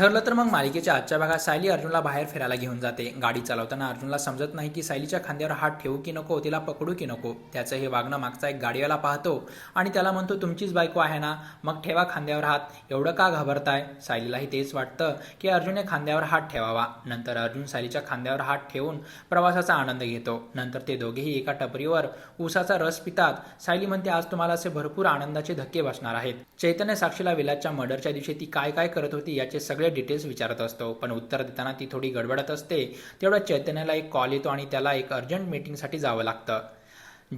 ठरलं तर मग मालिकेच्या आजच्या भागात सायली अर्जुनला बाहेर फिरायला घेऊन जाते. गाडी चालवताना अर्जुनला समजत नाही की सायलीच्या खांद्यावर हात ठेवू की नको तिला पकडू की नको. त्याचं हे वागणं मागचा एक गाडीवाला पाहतो आणि त्याला म्हणतो तुमचीच बायको आहे ना? मग ठेवा खांद्यावर हात. एवढं का घाबरताय? सायलीलाही तेच वाटतं की अर्जुनने खांद्यावर हात ठेवावा. नंतर अर्जुन सायलीच्या खांद्यावर हात ठेवून प्रवासाचा आनंद घेतो. नंतर ते दोघेही एका टपरीवर ऊसाचा रस पितात. सायली म्हणते आज तुम्हाला असे भरपूर आनंदाचे धक्के बसणार आहेत. चैतन्य साक्षीला विलासच्या मर्डरच्या दिवशी ती काय काय करत होती याचे सगळे डिटेल्स विचारत असतो. पण उत्तर देताना ती थोडी गडबडत असते. तेवढ्या चैतन्याला एक कॉल येतो आणि त्याला एक अर्जंट मीटिंगसाठी जावं लागतं.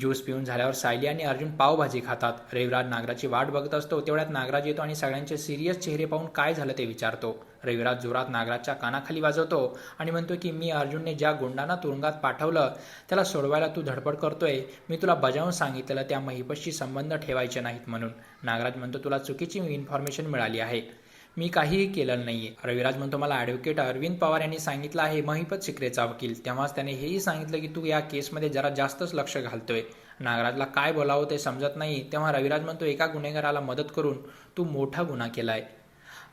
ज्यूस पिऊन झाल्यावर सायली आणि अर्जुन पावभाजी खातात. रविराज नागराची वाट बघत असतो. तेवढ्यात नागराज येतो आणि सगळ्यांचे सिरियस चेहरे पाहून काय झालं ते विचारतो. रविराज जोरात नागराजच्या कानाखाली वाजवतो आणि म्हणतो की मी अर्जुनने ज्या गुंडांना तुरुंगात पाठवलं त्याला सोडवायला तू धडपड करतोय. मी तुला बजावून सांगितलेलं त्या महिपशी संबंध ठेवायचे नाहीत म्हणून. नागराज म्हणतो तुला चुकीची इन्फॉर्मेशन मिळाली आहे. मी काहीही केलं नाहीये. रविराज म्हणतो मला ॲडव्होकेट अरविंद पवार यांनी सांगितलं आहे महिपत सिक्रेचा वकील. तेव्हाच त्याने हेही सांगितलं की तू या केसमध्ये जरा जास्तच लक्ष घालतोय. नागराजला काय बोलावं ते समजत नाही. तेव्हा रविराज म्हणतो एका गुन्हेगाराला मदत करून तू मोठा गुन्हा केलाय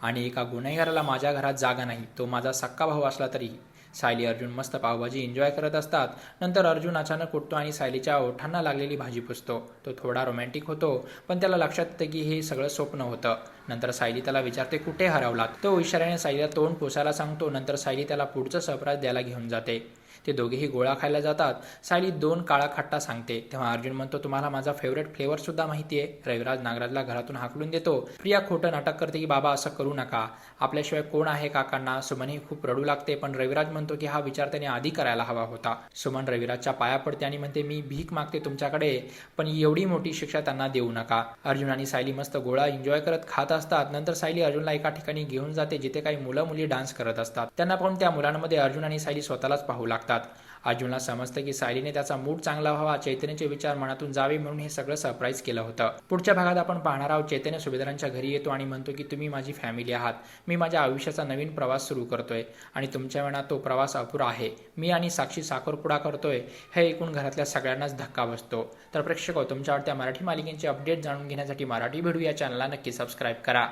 आणि एका गुन्हेगाराला माझ्या घरात जागा नाही. तो माझा सक्का भाऊ असला तरी सायली अर्जुन मस्त पावभाजी एन्जॉय करत असतात. नंतर अर्जुन अचानक उठतो आणि सायलीच्या ओठांना लागलेली भाजी पुसतो. तो थोडा रोमॅन्टिक होतो पण त्याला लक्षात येतं की हे सगळं स्वप्न होतं. नंतर सायली त्याला विचारते कुठे हरवलात? तो इशाऱ्याने सायलीला तोंड पुसायला सांगतो. नंतर सायली त्याला पुढचं सरप्राईज द्यायला घेऊन जाते. ते दोघेही गोळा खायला जातात. सायली दोन काळा खट्टा सांगते. तेव्हा अर्जुन म्हणतो तुम्हाला माझा फेवरेट फ्लेवर सुद्धा माहिती आहे. रविराज नागराजला घरातून हाकलून देतो. प्रिया खोटं नाटक करते की बाबा असं करू नका. आपल्याशिवाय कोण आहे काकांना? सुमनही खूप रडू लागते पण रविराज म्हणतो की हा विचार त्याने आधी करायला हवा होता. सुमन रविराजच्या पाया पडते आणि म्हणते मी भीक मागते तुमच्याकडे पण एवढी मोठी शिक्षा त्यांना देऊ नका. अर्जुन आणि सायली मस्त गोळा एन्जॉय करत खात असतात. नंतर सायली अर्जुनला एका ठिकाणी घेऊन जाते जिथे काही मुलं मुली डान्स करत असतात. त्यांना पाहून त्या मुलांमध्ये अर्जुन आणि सायली स्वतःलाच पाहू लागतात. अर्जुनला समजतं की सायलीने त्याचा मूड चांगला व्हावा चैतन्याचे विचार मनातून जावे म्हणून हे सगळं सरप्राईज केलं होतं. पुढच्या भागात आपण पाहणार आहोत चैतन्य सुभेदारांच्या घरी येतो आणि म्हणतो की तुम्ही माझी फॅमिली आहात. मी माझ्या आयुष्याचा नवीन प्रवास सुरू करतोय आणि तुमच्या मनात तो प्रवास अपुरा आहे. मी आणि साक्षी साखरपुडा करतोय. हे ऐकून घरातल्या सगळ्यांनाच धक्का बसतो. तर प्रेक्षक हो, तुमच्या आवडत्या मराठी मालिकेचे अपडेट जाणून घेण्यासाठी मराठी भिडू या चॅनलला नक्की सबस्क्राईब करा.